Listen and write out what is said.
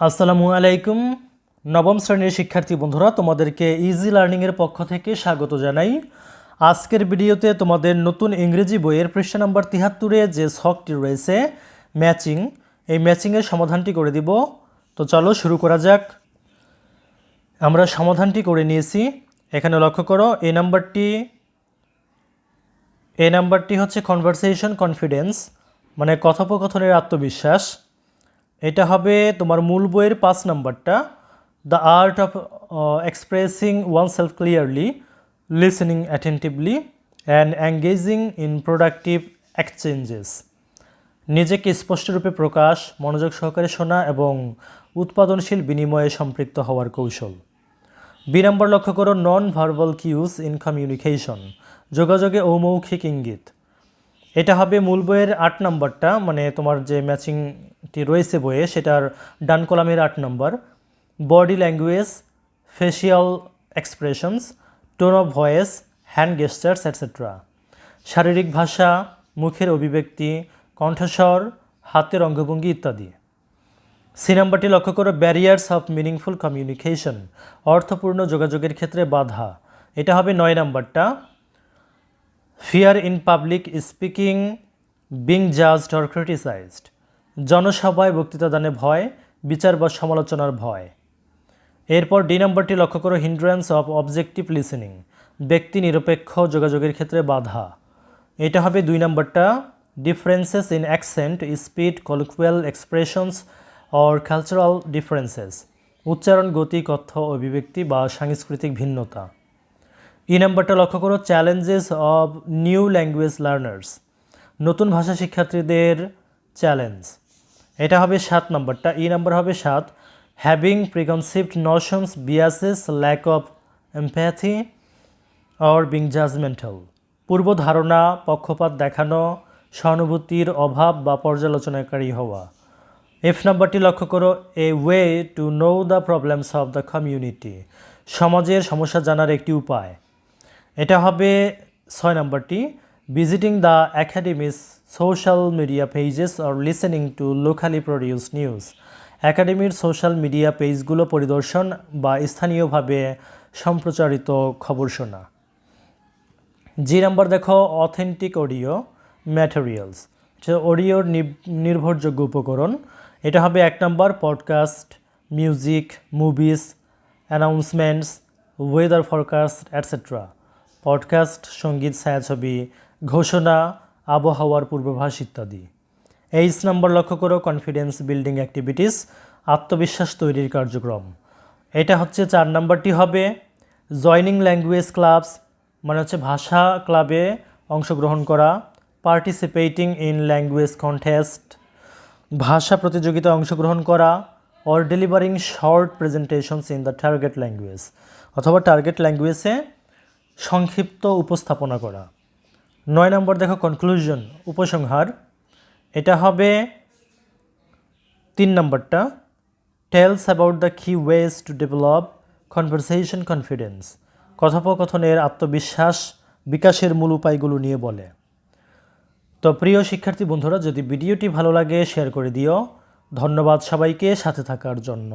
আসসালামু আলাইকুম। নবম শ্রেণির শিক্ষার্থী বন্ধুরা, তোমাদেরকে ইজি লার্নিংয়ের পক্ষ থেকে স্বাগত জানাই। আজকের ভিডিওতে তোমাদের নতুন ইংরেজি বইয়ের পৃষ্ঠা নম্বর তিহাত্তরে যে ছকটি রয়েছে, ম্যাচিং, এই ম্যাচিংয়ের সমাধানটি করে দিব। তো চলো শুরু করা যাক। আমরা সমাধানটি করে নিয়েছি। এখানে লক্ষ্য করো এই নাম্বারটি এই নাম্বারটি হচ্ছে কনভারসেশন কনফিডেন্স মানে কথোপকথনের আত্মবিশ্বাস। এটা হবে তোমার মূল বইয়ের পাঁচ নাম্বারটা। The art of expressing one self clearly listening attentively and engaging in productive exchanges নিজেকে স্পষ্টরূপে প্রকাশ, মনোযোগ সহকারে শোনা এবং উৎপাদনশীল বিনিময়ে সম্পৃক্ত হওয়ার কৌশল। বি নম্বর লক্ষ্য করো non verbal cues in communication যোগাযোগে অমৌখিক ইঙ্গিত। এটা হবে মূল বইয়ের আট নম্বরটা মানে তোমার যে ম্যাচিংটি রয়েছে বইয়ে, সেটার ডান কলামের আট নম্বর। Body language facial expressions, tone of voice, hand gestures etcetera শারীরিক ভাষা, মুখের অভিব্যক্তি, কণ্ঠস্বর, হাতের অঙ্গভঙ্গি ইত্যাদি। সি নাম্বারটি লক্ষ্য করো ব্যারিয়ার্স অফ মিনিংফুল কমিউনিকেশন অর্থপূর্ণ যোগাযোগের ক্ষেত্রে বাধা। এটা হবে নয় নাম্বারটা। Fear in public speaking being judged or criticised জনসভায় বক্তৃতা দানে ভয়, বিচার বা সমালোচনার ভয়। এরপর ডি নম্বরটি লক্ষ্য করো হিন্ড্রেন্স অফ অবজেক্টিভ লিসেনিং ব্যক্তি নিরপেক্ষ যোগাযোগের ক্ষেত্রে বাধা। এটা হবে দুই নম্বরটা differences in accent speed colloquial expressions or cultural differences উচ্চারণ, গতি, কথ্য, অভিব্যক্তি বা সাংস্কৃতিক ভিন্নতা। ই নাম্বারটা লক্ষ্য করো challenges of new language learners নতুন ভাষা শিক্ষার্থীদের চ্যালেঞ্জ এটা হবে সাত নম্বরটা, ই নাম্বার হবে সাত। Having preconceived notions biases lack of empathy or being judgemental পূর্ব ধারণা, পক্ষপাত দেখানো, সহানুভূতির অভাব বা পর্যালোচনাকারী হওয়া। এফ নাম্বারটি লক্ষ্য করো a way to know the problems of the community সমাজের সমস্যা জানার একটি উপায়। এটা হবে ছয় নম্বরটি visiting the academies social media pages or listening to locally produce news একাডেমির সোশ্যাল মিডিয়া পেজগুলো পরিদর্শন বা স্থানীয়ভাবে সম্প্রচারিত খবর শোনা। জি নাম্বার দেখো অথেন্টিক অডিও ম্যাটেরিয়ালস অডিওর নির্ভরযোগ্য উপকরণ। এটা হবে এক নম্বর podcast music movies announcements weather forecast etcetera podcast সংগীত, ছায়াছবি ঘোষণা, আবহাওয়ার পূর্বাভাস ইত্যাদি। এইচ নম্বর লক্ষ্য করো কনফিডেন্স বিল্ডিং অ্যাক্টিভিটিস আত্মবিশ্বাস তৈরির কার্যক্রম। এটা হচ্ছে চার নম্বরটি হবে জয়নিং ল্যাঙ্গুয়েজ ক্লাবস মানে হচ্ছে ভাষা ক্লাবে অংশগ্রহণ করা পার্টিসিপেটিং ইন ল্যাঙ্গুয়েজ কন্টেস্ট ভাষা প্রতিযোগিতায় অংশগ্রহণ করা or delivering short presentations in the target language অথবা টার্গেট ল্যাঙ্গুয়েজে সংক্ষিপ্ত উপস্থাপনা করা। নয় নম্বর দেখো কনক্লুশন উপসংহার। এটা হবে তিন নম্বরটা। Tells about the key ways to develop conversation confidence কথোপকথনের আত্মবিশ্বাস বিকাশের মূল উপায়গুলো নিয়ে বলে। তো প্রিয় শিক্ষার্থী বন্ধুরা, যদি ভিডিওটি ভালো লাগে শেয়ার করে দিও। ধন্যবাদ সবাইকে, সাথে থাকার জন্য।